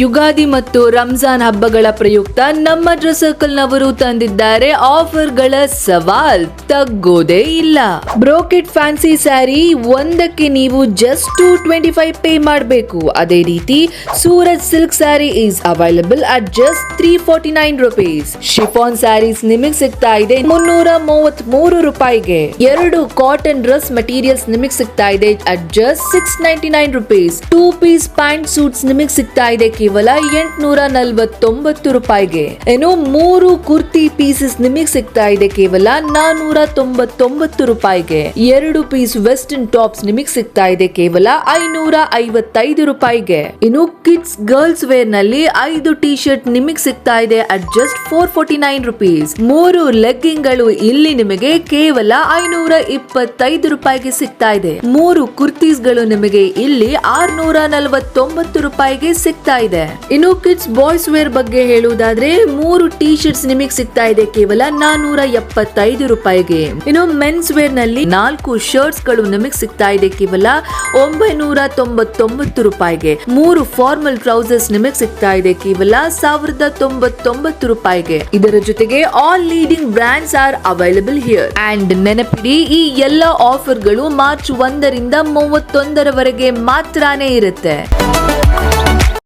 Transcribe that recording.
ಯುಗಾದಿ ಮತ್ತು ರಂಜಾನ್ ಹಬ್ಬಗಳ ಪ್ರಯುಕ್ತ ನಮ್ಮ ಡ್ರೆಸ್ ನವರು ತಂದಿದ್ದಾರೆ ಆಫರ್ಗಳ ಸವಾಲ್ ತಗ್ಗೋದೇ ಇಲ್ಲ. ಬ್ರೋಕೆಟ್ ಫ್ಯಾನ್ಸಿ ಸ್ಯಾರಿ ಒಂದಕ್ಕೆ ನೀವು just two twenty five pay ಮಾಡಬೇಕು. ಅದೇ ರೀತಿ Suraj silk saree is available at just three forty nine rupees chiffon sarees ನಿಮಗೆ ಸಿಗ್ತಾ ಇದೆ ಮುನ್ನೂರ ಮೂವತ್ ಮೂರು ರೂಪಾಯಿಗೆ. ಎರಡು ಕಾಟನ್ ಡ್ರೆಸ್ ಮೆಟೀರಿಯಲ್ಸ್ ನಿಮಗೆ ಸಿಗ್ತಾ ಇದೆ at just six ninety nine rupees two piece pant suits ನಿಮಗೆ ಸಿಗ್ತಾ ಇದೆ ಕೇವಲ ಎಂಟುನೂರ ನಲ್ವತ್ತೊಂಬತ್ತು ರೂಪಾಯಿಗೆ. ಏನು ಮೂರು ಕುರ್ತಿ ಪೀಸಸ್ ನಿಮಗೆ ಸಿಗ್ತಾ ಇದೆ ಕೇವಲ ನಾನೂರ ತೊಂಬತ್ತೊಂಬತ್ತು ರೂಪಾಯಿಗೆ. ಎರಡು ಪೀಸ್ ವೆಸ್ಟರ್ನ್ ಟಾಪ್ಸ್ ನಿಮಗೆ ಸಿಗ್ತಾ ಇದೆ ಕೇವಲ ಐನೂರ ಐವತ್ತೈದು ರೂಪಾಯಿಗೆ. ಇನ್ನು ಕಿಡ್ಸ್ ಗರ್ಲ್ಸ್ ವೇರ್ನಲ್ಲಿ ಐದು ಟಿ ಶರ್ಟ್ ನಿಮಗೆ ಸಿಗ್ತಾ ಇದೆ at just four forty nine rupees ಮೂರು ಲೆಗ್ಗಿಂಗ್ಗಳು ಇಲ್ಲಿ ನಿಮಗೆ ಕೇವಲ ಐನೂರ ಇಪ್ಪತ್ತೈದು ರೂಪಾಯಿಗೆ ಸಿಗ್ತಾ ಇದೆ. ಮೂರು ಕುರ್ತೀಸ್ಗಳು ನಿಮಗೆ ಇಲ್ಲಿ ಆರ್ನೂರ ನಲವತ್ತೊಂಬತ್ತು ರೂಪಾಯಿಗೆ ಸಿಗ್ತಾ ಇದೆ. ಇನ್ನು ಕಿಡ್ಸ್ ಬಾಯ್ಸ್ ವೇರ್ ಬಗ್ಗೆ ಹೇಳುವುದಾದ್ರೆ ಮೂರು ಟೀ ಶರ್ಟ್ಸ್ ನಿಮಗೆ ಸಿಗ್ತಾ ಇದೆ ಕೇವಲ ನಾನೂರ ಎಪ್ಪತ್ತೈದು ರೂಪಾಯಿಗೆ. ಇನ್ನು ಮೆನ್ಸ್ ವೇರ್ನಲ್ಲಿ ನಾಲ್ಕು ಶರ್ಟ್ಸ್ಗಳು ನಿಮಗೆ ಸಿಗ್ತಾ ಇದೆ ಕೇವಲ ಒಂಬೈನೂರ ತೊಂಬತ್ತೊಂಬತ್ತು ರೂಪಾಯಿಗೆ. ಮೂರು ಫಾರ್ಮಲ್ ಟ್ರೌಸರ್ಸ್ ನಿಮಗೆ ಸಿಗ್ತಾ ಇದೆ ಕೇವಲ ಸಾವಿರದ ತೊಂಬತ್ತೊಂಬತ್ತು ರೂಪಾಯಿಗೆ. ಇದರ ಜೊತೆಗೆ all leading brands are available here and ನೆನಪಿಡಿ, ಈ ಎಲ್ಲ ಆಫರ್ಗಳು ಮಾರ್ಚ್ ಒಂದರಿಂದ ಮೂವತ್ತೊಂದರವರೆಗೆ ಮಾತ್ರನೇ ಇರುತ್ತೆ.